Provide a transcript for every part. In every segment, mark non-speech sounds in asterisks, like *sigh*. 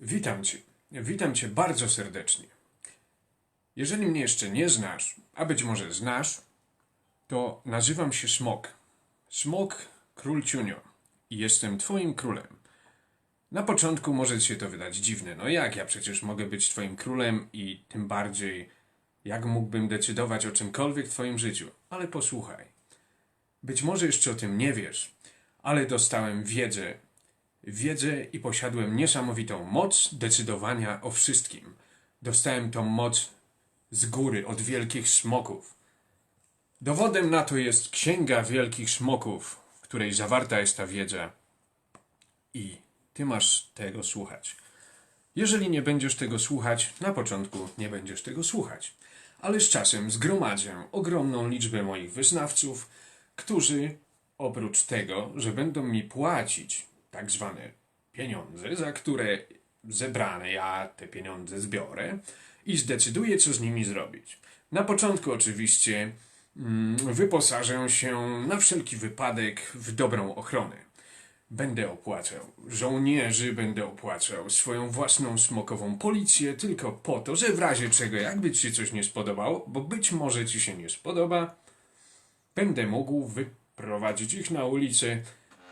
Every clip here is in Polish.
Witam Cię. Witam Cię bardzo serdecznie. Jeżeli mnie jeszcze nie znasz, a być może znasz, to nazywam się Smok. Smok Król Ciunio i jestem Twoim królem. Na początku może Ci się to wydać dziwne. No jak ja przecież mogę być Twoim królem i tym bardziej jak mógłbym decydować o czymkolwiek w Twoim życiu? Ale posłuchaj. Być może jeszcze o tym nie wiesz, ale dostałem wiedzę wiedzę i posiadłem niesamowitą moc decydowania o wszystkim. Dostałem tą moc z góry, od wielkich smoków. Dowodem na to jest Księga Wielkich Smoków, w której zawarta jest ta wiedza. I ty masz tego słuchać. Jeżeli nie będziesz tego słuchać, na początku nie będziesz tego słuchać. Ale z czasem zgromadzę ogromną liczbę moich wyznawców, którzy oprócz tego, że będą mi płacić tak zwane pieniądze, za które zebrane ja te pieniądze zbiorę i zdecyduję, co z nimi zrobić. Na początku oczywiście mm, wyposażę się na wszelki wypadek w dobrą ochronę. Będę opłacał żołnierzy, będę opłacał swoją własną smokową policję, tylko po to, że w razie czego, jakby ci się coś nie spodobało, bo być może ci się nie spodoba, będę mógł wyprowadzić ich na ulicę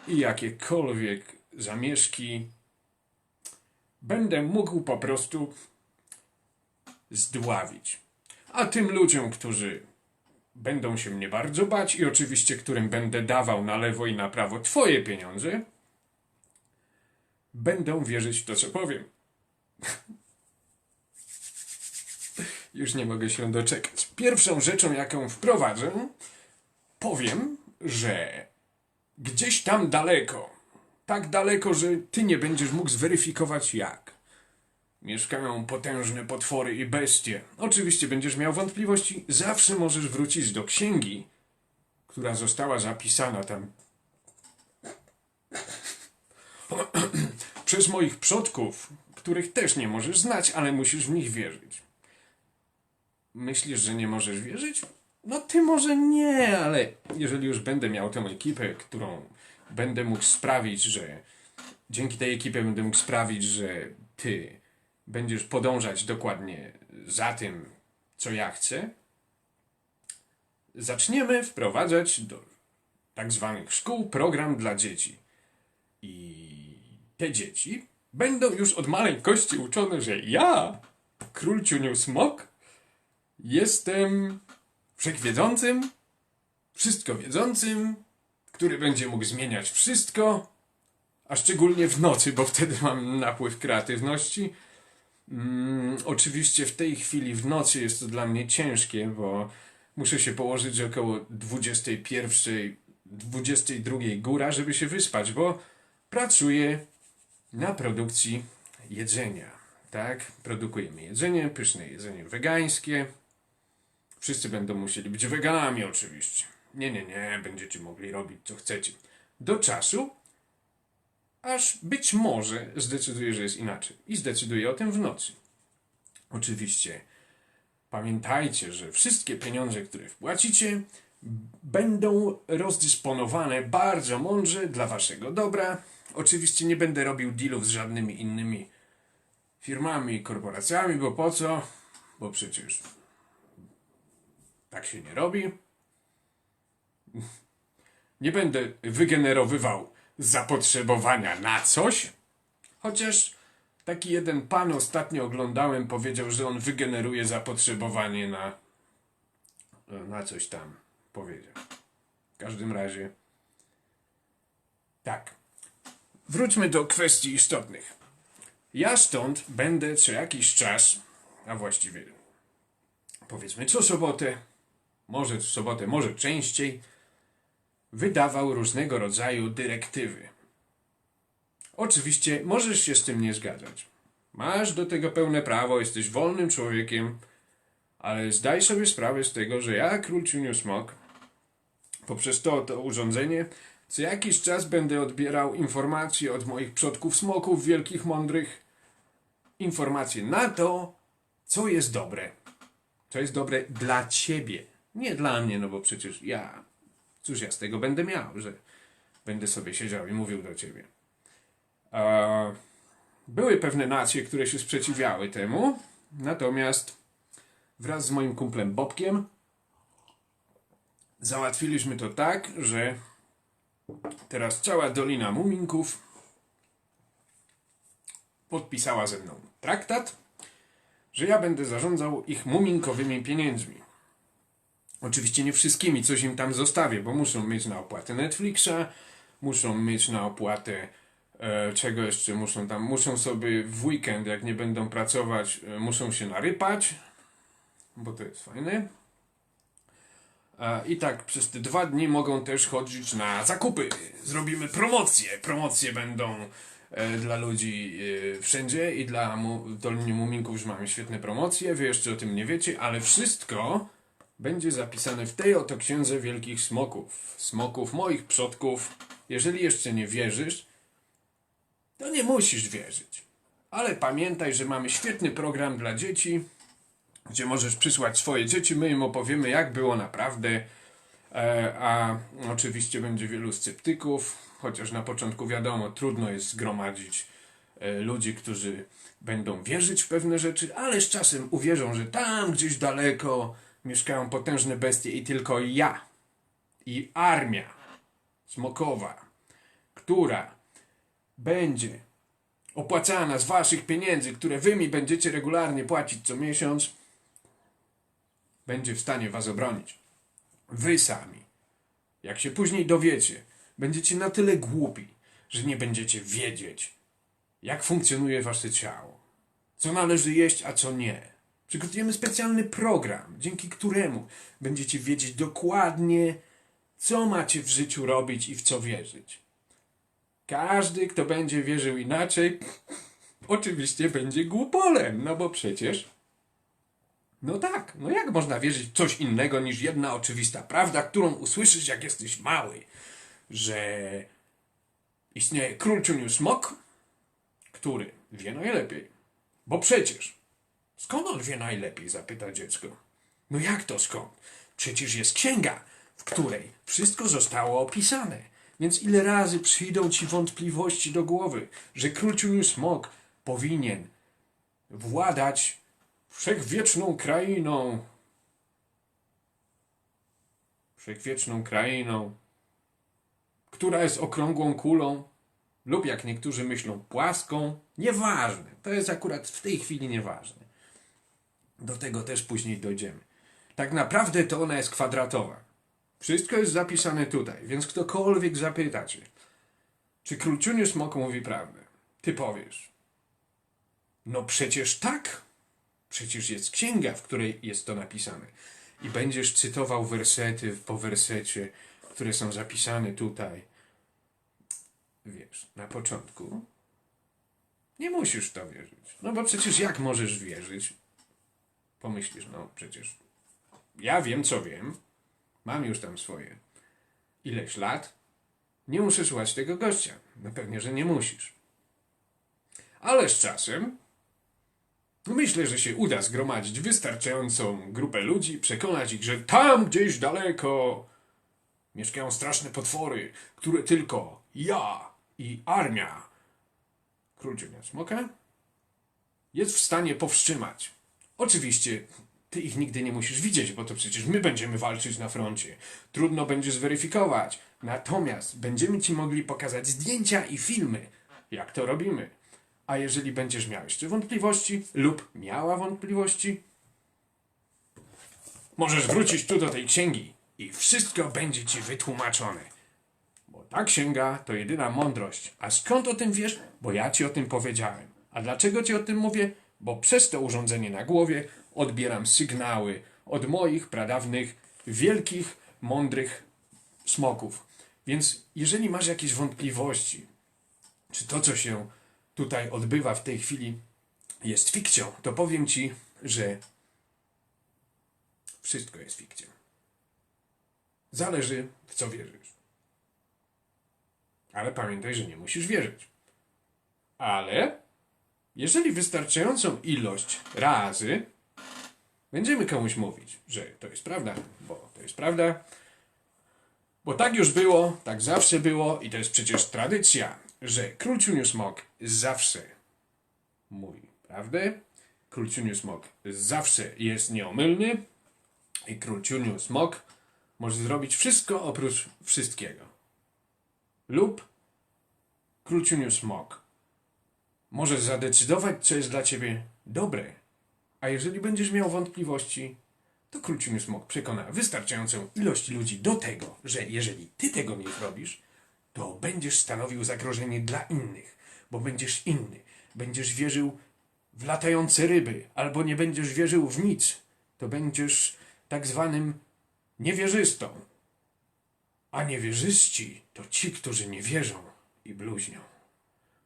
i jakiekolwiek zamieszki będę mógł po prostu zdławić. A tym ludziom, którzy będą się mnie bardzo bać i oczywiście którym będę dawał na lewo i na prawo twoje pieniądze, będą wierzyć w to, co powiem. *laughs* Już nie mogę się doczekać. Pierwszą rzeczą, jaką wprowadzę, powiem, że gdzieś tam daleko, tak daleko, że ty nie będziesz mógł zweryfikować jak. Mieszkają potężne potwory i bestie. Oczywiście będziesz miał wątpliwości, zawsze możesz wrócić do księgi, która została zapisana tam *clears throat* przez moich przodków, których też nie możesz znać, ale musisz w nich wierzyć. Myślisz, że nie możesz wierzyć? No ty może nie, ale jeżeli już będę miał tę ekipę, którą będę mógł sprawić, że dzięki tej ekipie będę mógł sprawić, że ty będziesz podążać dokładnie za tym, co ja chcę, zaczniemy wprowadzać do tak zwanych szkół program dla dzieci. I te dzieci będą już od maleńkości uczone, że ja, król Smok, jestem wszechwiedzącym, wszystko wiedzącym, który będzie mógł zmieniać wszystko, a szczególnie w nocy, bo wtedy mam napływ kreatywności. Mm, oczywiście w tej chwili w nocy jest to dla mnie ciężkie, bo muszę się położyć około 21, 22 góra, żeby się wyspać, bo pracuję na produkcji jedzenia. Tak, produkujemy jedzenie, pyszne jedzenie wegańskie. Wszyscy będą musieli być weganami, oczywiście. Nie, nie, nie, będziecie mogli robić co chcecie. Do czasu, aż być może zdecyduje, że jest inaczej. I zdecyduje o tym w nocy. Oczywiście pamiętajcie, że wszystkie pieniądze, które wpłacicie, będą rozdysponowane bardzo mądrze dla waszego dobra. Oczywiście nie będę robił dealów z żadnymi innymi firmami korporacjami, bo po co? Bo przecież tak się nie robi. Nie będę wygenerowywał zapotrzebowania na coś, chociaż taki jeden pan ostatnio oglądałem, powiedział, że on wygeneruje zapotrzebowanie na, na coś tam. Powiedział. W każdym razie. Tak. Wróćmy do kwestii istotnych. Ja stąd będę co jakiś czas, a właściwie powiedzmy co sobotę, może w sobotę, może częściej, wydawał różnego rodzaju dyrektywy. Oczywiście możesz się z tym nie zgadzać. Masz do tego pełne prawo, jesteś wolnym człowiekiem, ale zdaj sobie sprawę z tego, że ja, król Ciuniu Smok, poprzez to, to urządzenie, co jakiś czas będę odbierał informacje od moich przodków smoków wielkich, mądrych, informacje na to, co jest dobre. Co jest dobre dla ciebie. Nie dla mnie, no bo przecież ja Cóż ja z tego będę miał, że będę sobie siedział i mówił do ciebie. Były pewne nacje, które się sprzeciwiały temu, natomiast wraz z moim kumplem Bobkiem załatwiliśmy to tak, że teraz cała Dolina Muminków podpisała ze mną traktat, że ja będę zarządzał ich muminkowymi pieniędzmi. Oczywiście nie wszystkimi, coś im tam zostawię, bo muszą mieć na opłatę Netflixa, muszą mieć na opłatę e, czego jeszcze muszą tam, muszą sobie w weekend, jak nie będą pracować, e, muszą się narypać, bo to jest fajne. E, I tak przez te dwa dni mogą też chodzić na zakupy. Zrobimy promocje. Promocje będą e, dla ludzi e, wszędzie i dla mu, w Dolinie Muminków już mamy świetne promocje. Wy jeszcze o tym nie wiecie, ale wszystko będzie zapisane w tej oto księdze wielkich smoków. Smoków moich przodków. Jeżeli jeszcze nie wierzysz, to nie musisz wierzyć. Ale pamiętaj, że mamy świetny program dla dzieci, gdzie możesz przysłać swoje dzieci, my im opowiemy, jak było naprawdę. E, a oczywiście będzie wielu sceptyków, chociaż na początku wiadomo, trudno jest zgromadzić e, ludzi, którzy będą wierzyć w pewne rzeczy, ale z czasem uwierzą, że tam gdzieś daleko mieszkają potężne bestie i tylko ja i armia smokowa, która będzie opłacana z waszych pieniędzy, które wy mi będziecie regularnie płacić co miesiąc, będzie w stanie was obronić. Wy sami, jak się później dowiecie, będziecie na tyle głupi, że nie będziecie wiedzieć, jak funkcjonuje wasze ciało, co należy jeść, a co nie. Przygotujemy specjalny program, dzięki któremu będziecie wiedzieć dokładnie, co macie w życiu robić i w co wierzyć. Każdy, kto będzie wierzył inaczej, oczywiście będzie głupolem, no bo przecież. No tak, no jak można wierzyć w coś innego niż jedna oczywista prawda, którą usłyszysz, jak jesteś mały, że istnieje król smok, który wie najlepiej. Bo przecież, skąd on wie najlepiej, zapyta dziecko. No jak to skąd? Przecież jest księga, w której wszystko zostało opisane. Więc ile razy przyjdą ci wątpliwości do głowy, że król ciuniu smok powinien władać wszechwieczną krainą. Wszechwieczną krainą, która jest okrągłą kulą, lub jak niektórzy myślą, płaską. Nieważne. To jest akurat w tej chwili nieważne. Do tego też później dojdziemy. Tak naprawdę to ona jest kwadratowa. Wszystko jest zapisane tutaj, więc ktokolwiek zapyta cię, czy król ciuniu smok mówi prawdę, ty powiesz. No przecież tak. Przecież jest księga, w której jest to napisane. I będziesz cytował wersety po wersecie, które są zapisane tutaj. Wiesz, na początku nie musisz w to wierzyć. No bo przecież jak możesz wierzyć? Pomyślisz, no przecież ja wiem, co wiem. Mam już tam swoje ileś lat. Nie muszę słuchać tego gościa. No pewnie, że nie musisz. Ale z czasem myślę, że się uda zgromadzić wystarczającą grupę ludzi, przekonać ich, że tam gdzieś daleko mieszkają straszne potwory, które tylko ja i armia król smoka jest w stanie powstrzymać. Oczywiście ty ich nigdy nie musisz widzieć, bo to przecież my będziemy walczyć na froncie. Trudno będzie zweryfikować. Natomiast będziemy ci mogli pokazać zdjęcia i filmy, jak to robimy. A jeżeli będziesz miał jeszcze wątpliwości lub miała wątpliwości, możesz wrócić tu do tej księgi i wszystko będzie ci wytłumaczone. Bo ta księga to jedyna mądrość. A skąd o tym wiesz? Bo ja ci o tym powiedziałem. A dlaczego ci o tym mówię? Bo przez to urządzenie na głowie odbieram sygnały od moich pradawnych, wielkich, mądrych smoków. Więc jeżeli masz jakieś wątpliwości, czy to, co się tutaj odbywa w tej chwili, jest fikcją, to powiem ci, że wszystko jest fikcją. Zależy, w co wierzysz. Ale pamiętaj, że nie musisz wierzyć. Ale jeżeli wystarczającą ilość razy będziemy komuś mówić, że to jest prawda, bo to jest prawda, bo tak już było, tak zawsze było i to jest przecież tradycja, że król Ciuniu zawsze mówi prawdę. Król Ciuniu zawsze jest nieomylny i król Ciuniu może zrobić wszystko oprócz wszystkiego. Lub król Ciuniu może zadecydować, co jest dla ciebie dobre. A jeżeli będziesz miał wątpliwości, to król Ciuniu Smok przekona wystarczającą ilość ludzi do tego, że jeżeli ty tego nie zrobisz, to będziesz stanowił zagrożenie dla innych, bo będziesz inny. Będziesz wierzył w latające ryby, albo nie będziesz wierzył w nic, to będziesz tak zwanym niewierzystą. A niewierzyści to ci, którzy nie wierzą i bluźnią.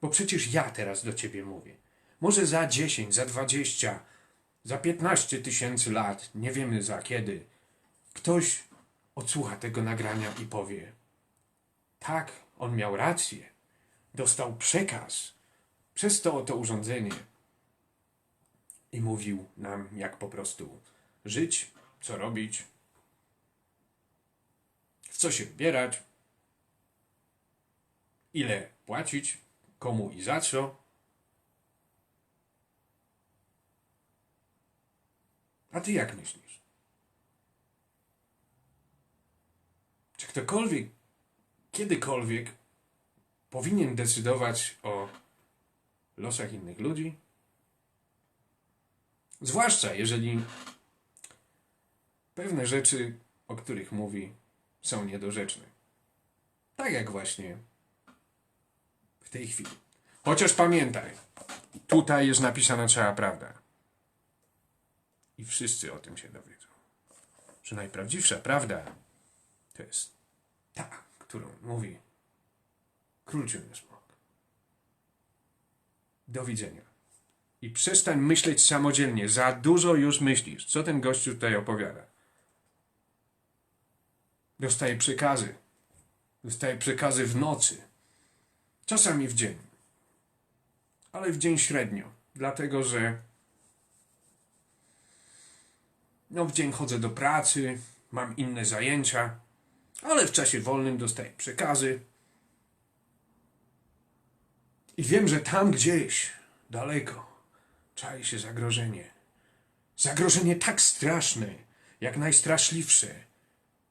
Bo przecież ja teraz do ciebie mówię. Może za 10, za 20, za 15 tysięcy lat, nie wiemy za kiedy, ktoś odsłucha tego nagrania i powie: Tak, on miał rację. Dostał przekaz przez to oto urządzenie i mówił nam, jak po prostu żyć, co robić, w co się wybierać, ile płacić, komu i za co. A ty jak myślisz? Czy ktokolwiek, kiedykolwiek powinien decydować o losach innych ludzi? Zwłaszcza jeżeli pewne rzeczy, o których mówi, są niedorzeczne. Tak jak właśnie w tej chwili. Chociaż pamiętaj, tutaj jest napisana cała prawda. I wszyscy o tym się dowiedzą. Że najprawdziwsza prawda to jest ta, którą mówi król Ciemny Smok. Do widzenia. I przestań myśleć samodzielnie. Za dużo już myślisz. Co ten gościu tutaj opowiada? Dostaje przekazy. Dostaje przekazy w nocy. Czasami w dzień. Ale w dzień średnio. Dlatego, że no w dzień chodzę do pracy, mam inne zajęcia, ale w czasie wolnym dostaję przekazy. I wiem, że tam gdzieś, daleko, czai się zagrożenie. Zagrożenie tak straszne, jak najstraszliwsze,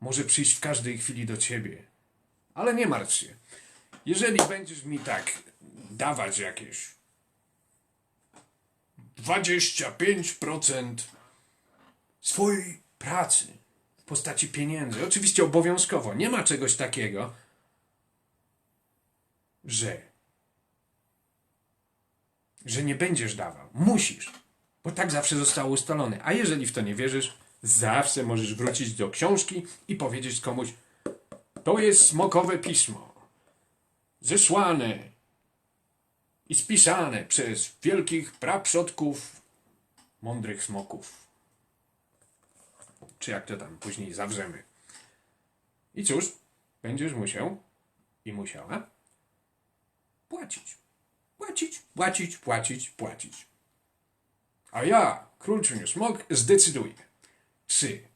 może przyjść w każdej chwili do ciebie. Ale nie martw się. Jeżeli będziesz mi tak dawać jakieś 25% swojej pracy w postaci pieniędzy, oczywiście obowiązkowo, nie ma czegoś takiego, że że nie będziesz dawał. Musisz, bo tak zawsze zostało ustalone. A jeżeli w to nie wierzysz, zawsze możesz wrócić do książki i powiedzieć komuś: To jest smokowe pismo, zesłane i spisane przez wielkich praprzodków mądrych smoków. Czy jak to tam później zawrzemy. I cóż, będziesz musiał i musiała płacić. Płacić, płacić, płacić, płacić. A ja, król Ciuniu Smok, zdecyduję, czy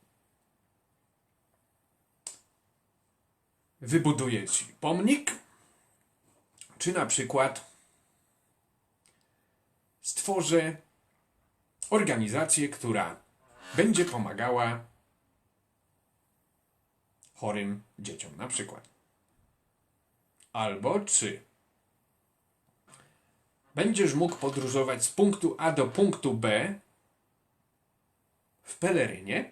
wybuduję ci pomnik, czy na przykład stworzę organizację, która będzie pomagała chorym dzieciom, na przykład. Albo czy będziesz mógł podróżować z punktu A do punktu B w pelerynie,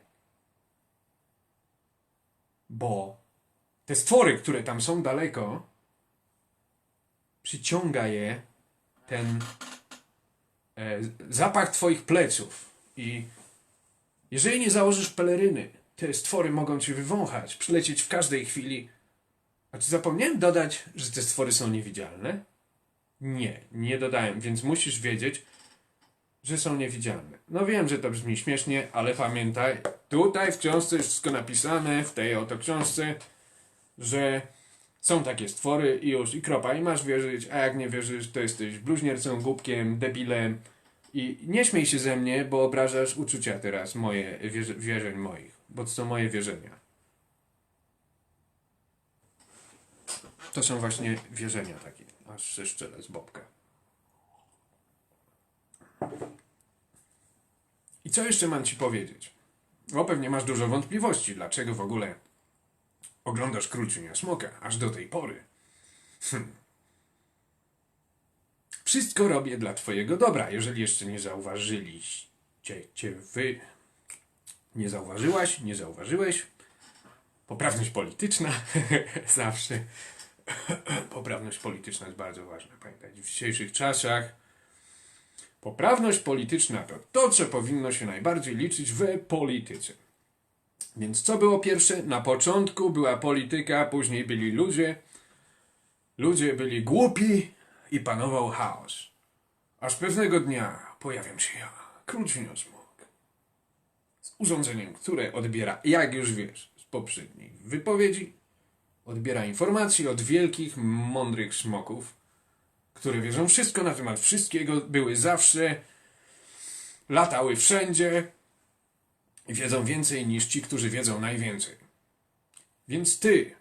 bo te stwory, które tam są daleko, przyciąga je ten e, zapach twoich pleców. I jeżeli nie założysz peleryny, te stwory mogą cię wywąchać, przylecieć w każdej chwili. A czy zapomniałem dodać, że te stwory są niewidzialne? Nie, nie dodałem, więc musisz wiedzieć, że są niewidzialne. No wiem, że to brzmi śmiesznie, ale pamiętaj, tutaj w książce jest wszystko napisane, w tej oto książce, że są takie stwory i już, i kropa, i masz wierzyć, a jak nie wierzysz, to jesteś bluźniercą, głupkiem, debilem i nie śmiej się ze mnie, bo obrażasz uczucia teraz moje, wierzeń moich, bo to są moje wierzenia. To są właśnie wierzenia takie, aż ze szczele z bobka. I co jeszcze mam ci powiedzieć? Bo pewnie masz dużo wątpliwości, dlaczego w ogóle oglądasz Król Cienia Smoka aż do tej pory. Hm. Wszystko robię dla twojego dobra, jeżeli jeszcze nie zauważyliście, cię wy... Nie zauważyłaś, nie zauważyłeś. Poprawność polityczna *laughs* zawsze. Poprawność polityczna jest bardzo ważna. Pamiętajcie, w dzisiejszych czasach poprawność polityczna to to, co powinno się najbardziej liczyć w polityce. Więc co było pierwsze? Na początku była polityka, później byli ludzie. Ludzie byli głupi i panował chaos. Aż pewnego dnia pojawiam się ja, król. Z urządzeniem, które odbiera, jak już wiesz, z poprzedniej wypowiedzi, odbiera informacje od wielkich, mądrych smoków, które wiedzą wszystko na temat wszystkiego, były zawsze, latały wszędzie wiedzą więcej niż ci, którzy wiedzą najwięcej. Więc ty,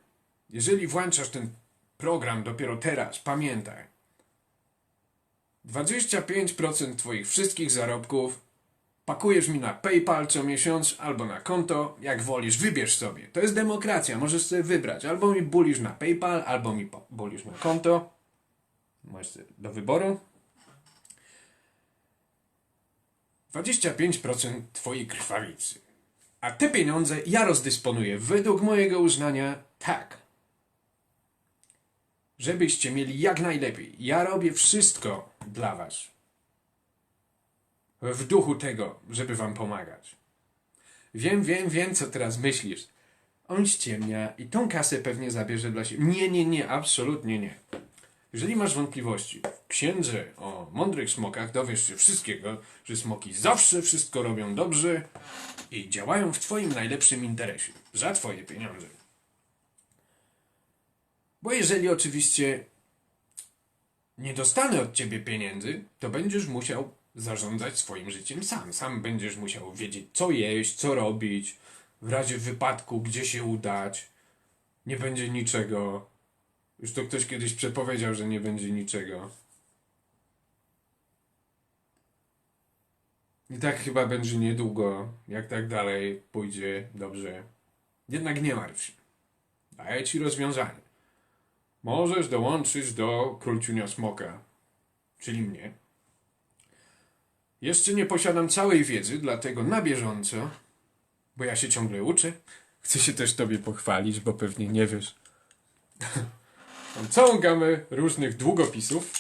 jeżeli włączasz ten program dopiero teraz, pamiętaj, 25% twoich wszystkich zarobków pakujesz mi na PayPal co miesiąc albo na konto, jak wolisz, wybierz sobie. To jest demokracja, możesz sobie wybrać. Albo mi bulisz na PayPal, albo mi bulisz na konto. Masz do wyboru. 25% twojej krwawicy. A te pieniądze ja rozdysponuję według mojego uznania tak, żebyście mieli jak najlepiej. Ja robię wszystko dla was. W duchu tego, żeby wam pomagać. Wiem, wiem, wiem, co teraz myślisz. On ściemnia i tą kasę pewnie zabierze dla siebie. Nie, nie, nie, absolutnie nie. Jeżeli masz wątpliwości księdze o mądrych smokach, dowiesz się wszystkiego, że smoki zawsze wszystko robią dobrze i działają w twoim najlepszym interesie. Za twoje pieniądze. Bo jeżeli oczywiście nie dostanę od ciebie pieniędzy, to będziesz musiał zarządzać swoim życiem sam. Sam będziesz musiał wiedzieć, co jeść, co robić, w razie wypadku, gdzie się udać. Nie będzie niczego. Już to ktoś kiedyś przepowiedział, że nie będzie niczego. I tak chyba będzie niedługo, jak tak dalej pójdzie dobrze. Jednak nie martw się. Daję ci rozwiązanie. Możesz dołączyć do Królciunia Smoka, czyli mnie. Jeszcze nie posiadam całej wiedzy, dlatego na bieżąco, bo ja się ciągle uczę, chcę się też tobie pochwalić, bo pewnie nie wiesz. *laughs* Mam całą gamę różnych długopisów,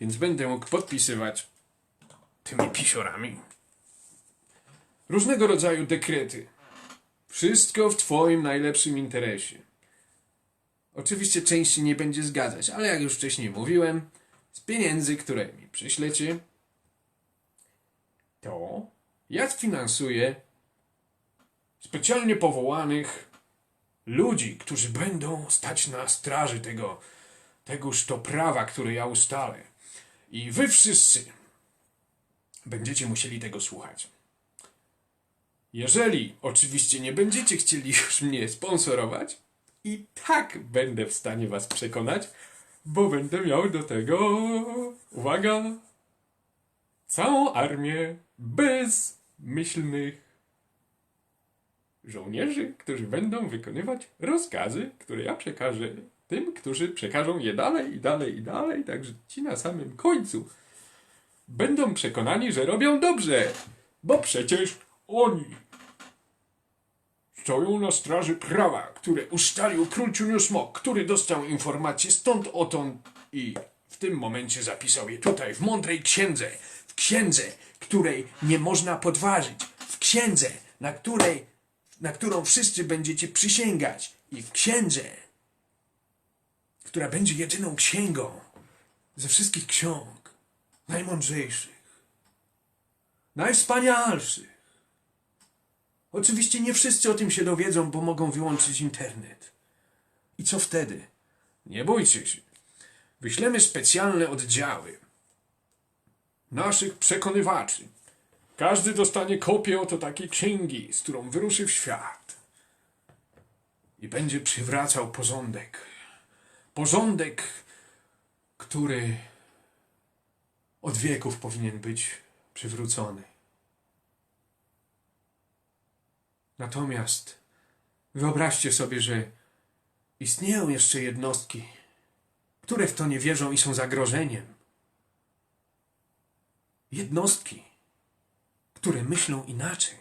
więc będę mógł podpisywać tymi pisiorami. Różnego rodzaju dekrety. Wszystko w twoim najlepszym interesie. Oczywiście część nie będzie zgadzać, ale jak już wcześniej mówiłem, z pieniędzy, które mi przyślecie, to ja sfinansuję specjalnie powołanych ludzi, którzy będą stać na straży tego, tegoż to prawa, które ja ustalę. I wy wszyscy będziecie musieli tego słuchać. Jeżeli oczywiście nie będziecie chcieli już mnie sponsorować, i tak będę w stanie was przekonać, bo będę miał do tego, uwaga, całą armię bezmyślnych żołnierzy, którzy będą wykonywać rozkazy, które ja przekażę tym, którzy przekażą je dalej i dalej i dalej, także ci na samym końcu będą przekonani, że robią dobrze, bo przecież oni stoją na straży prawa, które ustalił król Ciuniu Smok, który dostał informacje stąd otąd i w tym momencie zapisał je tutaj, w mądrej księdze, w księdze, której nie można podważyć, w księdze, na której, na którą wszyscy będziecie przysięgać i w księdze, która będzie jedyną księgą ze wszystkich ksiąg, najmądrzejszych, najwspanialszych. Oczywiście nie wszyscy o tym się dowiedzą, bo mogą wyłączyć internet. I co wtedy? Nie bójcie się. Wyślemy specjalne oddziały naszych przekonywaczy. Każdy dostanie kopię oto takiej księgi, z którą wyruszy w świat. I będzie przywracał porządek. Porządek, który od wieków powinien być przywrócony. Natomiast wyobraźcie sobie, że istnieją jeszcze jednostki, które w to nie wierzą i są zagrożeniem. Jednostki, które myślą inaczej,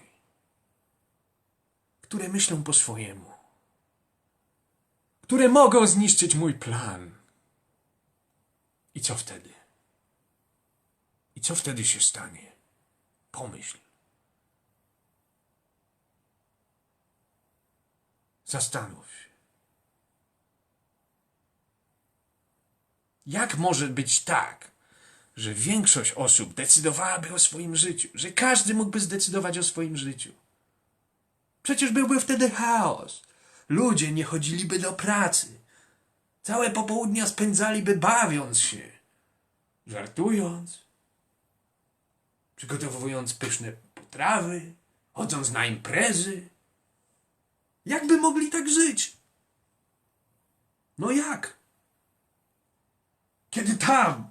które myślą po swojemu, które mogą zniszczyć mój plan. I co wtedy? I co wtedy się stanie? Pomyśl. Zastanów się. Jak może być tak, że większość osób decydowałaby o swoim życiu, że każdy mógłby zdecydować o swoim życiu? Przecież byłby wtedy chaos. Ludzie nie chodziliby do pracy. Całe popołudnia spędzaliby bawiąc się, żartując, przygotowując pyszne potrawy, chodząc na imprezy. Jakby mogli tak żyć? No jak? Kiedy tam,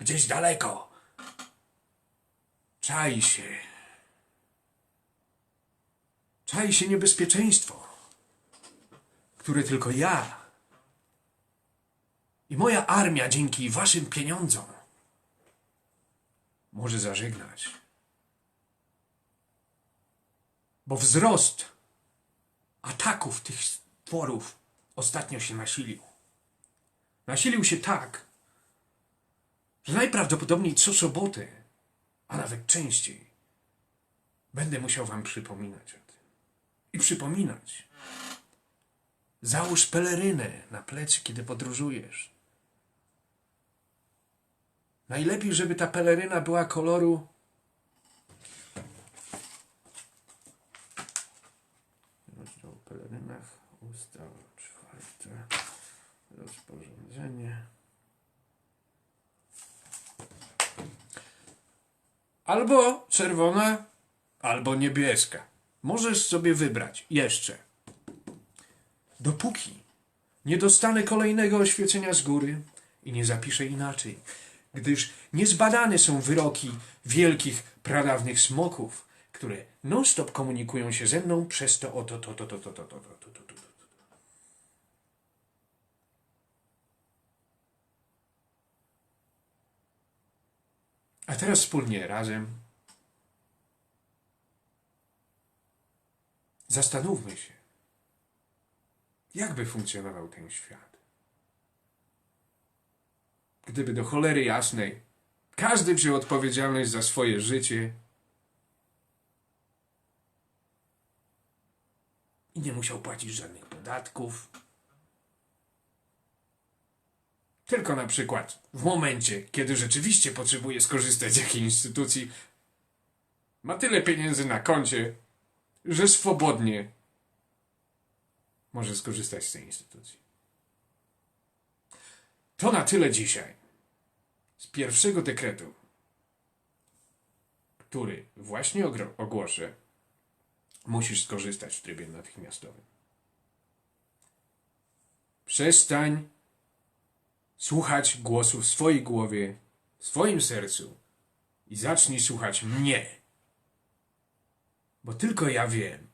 gdzieś daleko, czai się, czai się niebezpieczeństwo, które tylko ja i moja armia dzięki waszym pieniądzom może zażegnać. Bo wzrost ataków tych stworów ostatnio się nasilił. Nasilił się tak, że najprawdopodobniej co sobotę, a nawet częściej, będę musiał wam przypominać o tym. I przypominać. Załóż pelerynę na plecy, kiedy podróżujesz. Najlepiej, żeby ta peleryna była koloru Rozdział o pelerynach, ustawa czwarte, rozporządzenie. Albo czerwona, albo niebieska. Możesz sobie wybrać jeszcze. Dopóki nie dostanę kolejnego oświecenia z góry i nie zapiszę inaczej, gdyż niezbadane są wyroki wielkich, pradawnych smoków, które non-stop komunikują się ze mną przez to oto, to, to, to, to, to, to, to, to, to, to, to. A teraz wspólnie, razem zastanówmy się, jak by funkcjonował ten świat. Gdyby do cholery jasnej każdy wziął odpowiedzialność za swoje życie i nie musiał płacić żadnych podatków. Tylko na przykład w momencie, kiedy rzeczywiście potrzebuje skorzystać z jakiej instytucji, ma tyle pieniędzy na koncie, że swobodnie może skorzystać z tej instytucji. To na tyle dzisiaj. Z pierwszego dekretu, który właśnie ogłoszę, musisz skorzystać w trybie natychmiastowym. Przestań słuchać głosu w swojej głowie, w swoim sercu i zacznij słuchać mnie. Bo tylko ja wiem,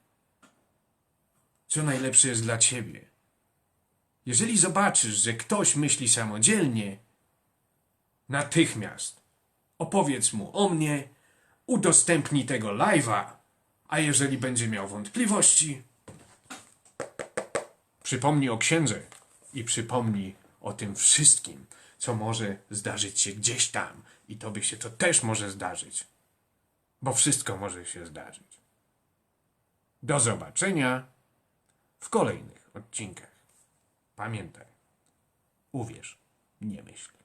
co najlepsze jest dla ciebie. Jeżeli zobaczysz, że ktoś myśli samodzielnie, natychmiast opowiedz mu o mnie, udostępnij tego live'a, a jeżeli będzie miał wątpliwości, przypomnij o księdze i przypomnij o tym wszystkim, co może zdarzyć się gdzieś tam i tobie się to też może zdarzyć, bo wszystko może się zdarzyć. Do zobaczenia w kolejnych odcinkach. Pamiętaj, uwierz, nie myśl.